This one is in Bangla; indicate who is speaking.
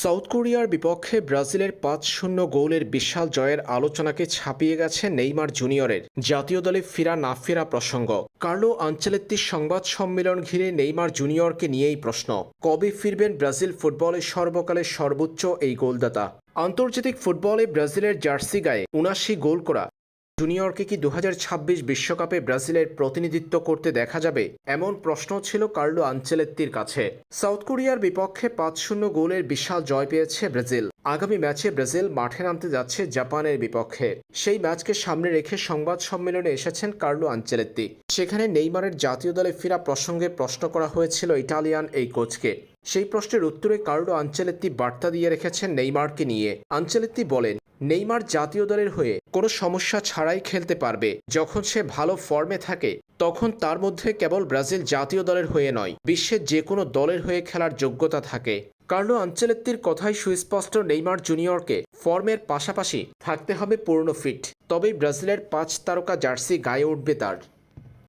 Speaker 1: সাউথ কোরিয়ার বিপক্ষে ব্রাজিলের পাঁচ শূন্য গোলের বিশাল জয়ের আলোচনাকে ছাপিয়ে গেছে নেইমার জুনিয়রের। জাতীয় দলে ফেরা না ফেরা প্রসঙ্গ। কার্লো আঞ্চলেত্তির সংবাদ সম্মেলন ঘিরে নেইমার জুনিয়রকে নিয়েই প্রশ্ন। কবে ফিরবেন ব্রাজিল ফুটবলের সর্বকালের সর্বোচ্চ এই গোলদাতা? আন্তর্জাতিক ফুটবলে ব্রাজিলের জার্সি গায়ে উনাশি গোল করা জুনিয়রকে কি দু বিশ্বকাপে ব্রাজিলের প্রতিনিধিত্ব করতে দেখা যাবে? এমন প্রশ্ন ছিল কার্লো আঞ্চেলেত্তির কাছে। সাউথ কোরিয়ার বিপক্ষে পাঁচ শূন্য গোলের বিশাল জয় পেয়েছে ব্রাজিল। আগামী ম্যাচে ব্রাজিল মাঠে নামতে যাচ্ছে জাপানের বিপক্ষে। সেই ম্যাচকে সামনে রেখে সংবাদ সম্মেলনে এসেছেন কার্লো আঞ্চেলেত্তি সেখানে নেইমারের জাতীয় দলে ফেরা প্রসঙ্গে প্রশ্ন করা হয়েছিল ইটালিয়ান এই কোচকে। সেই প্রশ্নের উত্তরে কার্লো আঞ্চেলেত্তি বার্তা দিয়ে রেখেছেন নেইমারকে নিয়ে। আঞ্চেলেত্তি বলেন নেইমার জাতীয় দলের হয়ে কোনো সমস্যা ছাড়াই খেলতে পারবে। যখন সে ভালো ফর্মে থাকে, তখন তার মধ্যে কেবল ব্রাজিল জাতীয় দলের হয়ে নয়, বিশ্বের যে কোনো দলের হয়ে খেলার যোগ্যতা থাকে। কার্লো আঞ্চলেত্তির কথাই সুস্পষ্ট নেইমার জুনিয়রকে ফর্মের পাশাপাশি থাকতে হবে পূর্ণ ফিট, তবেই ব্রাজিলের পাঁচ তারকা জার্সি গায়ে উঠবে তার।